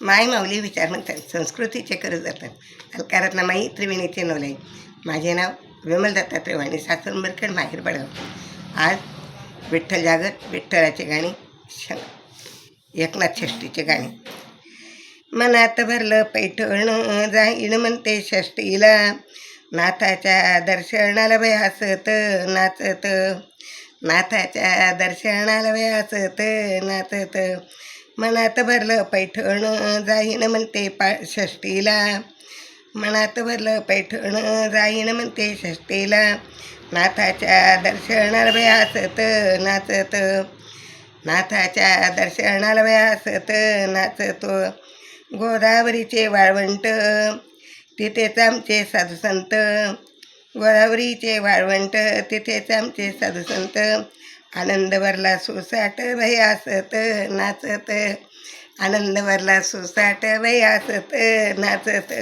माय माऊली विचार म्हणतात संस्कृतीचे करत जातात अलकारातला माई त्रिवेणीचे नवलाई माझे नाव विमल दत्ता त्रिवाणी सासुंबरखेड माहेर बडगाव. आज विठ्ठल जागर विठ्ठलाचे गाणे श एकनाथ षष्टीचे गाणे. मनात भरलं पैठण जाईण म्हणते षष्टीला नाथाच्या दर्शनाला वय हसत नाचत. नाथाच्या दर्शनाला वय हसत नाचत. मनात भरलं पैठण जाईन म्हणते पा षष्टीला मनात भरलं पैठण जाईन म्हणते षष्टीला नाथाच्या दर्शनाला व्यासत नाचत. नाथाच्या दर्शनाला व्यासत नाचतो. गोदावरीचे वाळवंट तिथेच आमचे साधुसंत. गोदावरीचे वाळवंट तिथेच आमचे साधुसंत. आनंद भरला सुसाट भयासत नाचत. आनंद भरला सुसाट भयासत नाचत.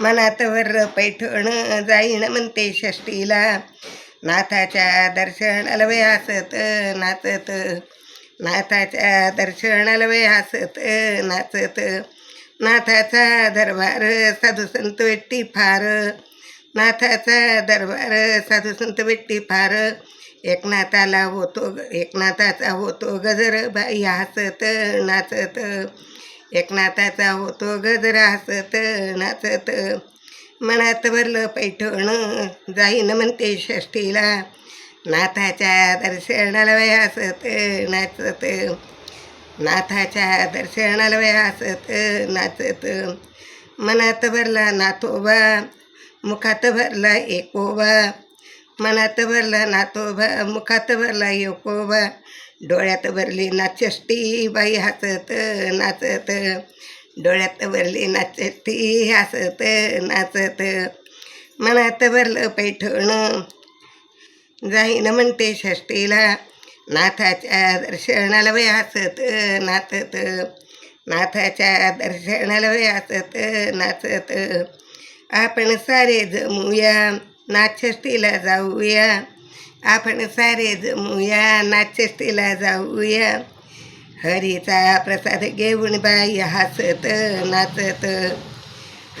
मनात वर पैठण जाईन म्हणते षष्टीला नाथाच्या दर्शनाला वय नाचत. नाथाच्या दर्शनाला वय नाचत. नाथाचा दरबार साधुसंत वेट्टी फार. नाथाचा दरबार साधुसंत वेट्टी फार. एकनाथाला होतो ग- एकनाथाचा होतो गजर बाई हसत नाचत. एकनाथाचा होतो गजर हसत नाचत. मनात भरलं पैठण जाईन म्हणते षष्टीला नाथाच्या दर्शनाला वय हसत नाचत. नाथाच्या दर्शनाला वय हसत नाचत. मनात भरला नाथोबा मुखात भरला एकोबा. मनात भरला नातोबा मुखात भरला योकोबा डोळ्यात भरली नाचष्टी बाई हसत नाचत. डोळ्यात भरली नाचष्टी हसत नाचत. मनात भरलं पैठण. जाईन म्हणते षष्टीला नाथाच्या दर्शनाला वय हसत नाचत. नाथाच्या दर्शनाला वय हसत नाचत. आपण सारे जमूया. नाचष्टीला जाऊया आपण सारे जमूया नाचष्टीला जाऊया हरीचा प्रसाद घेऊन बाई हसत नाचत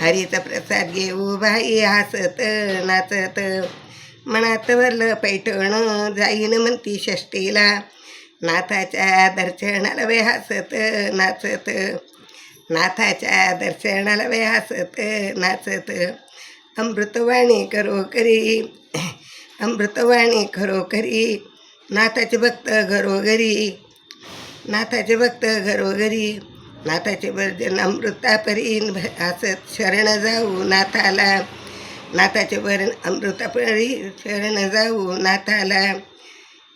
हरीचा प्रसाद घेऊ बाई हसत नाचत मनात भरलं पैठण जाईन म्हणती षष्टीला नाथाच्या दर्शनाला वे हसत नाचत नाथाच्या दर्शनाला वे हसत नाचत अमृतवाणी करो करी। अमृतवाणी खरोखरी नाथाचे भक्त घरोघरी नाथाचे भक्त घरोघरी नाथाचे भजन अमृतापरीन असत शरण जाऊ नाथाला। नाथाचे भजन अमृतापरी शरण जाऊ नाथाला।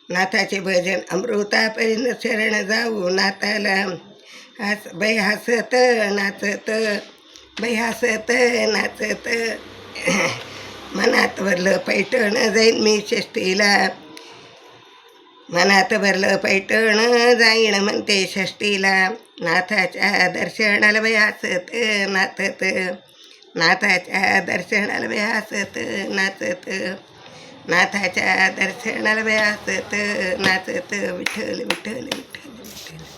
नाथाचे भजन अमृतापरीन शरण जाऊ नाथाला। हस बै हसत नाचत। बै हसत नाचत। मनात भरलं पैठण जाईन मी षष्टीला मनात भरलं पैठण जाईन म्हणते षष्टीला नाथाच्या दर्शनाला बाई हसत नाचत. नाथाच्या दर्शनाला बाई हसत नाचत. नाथाच्या दर्शनाला बाई हसत नाचत. विठ्ठल विठ्ठल विठ्ठल विठ्ठल.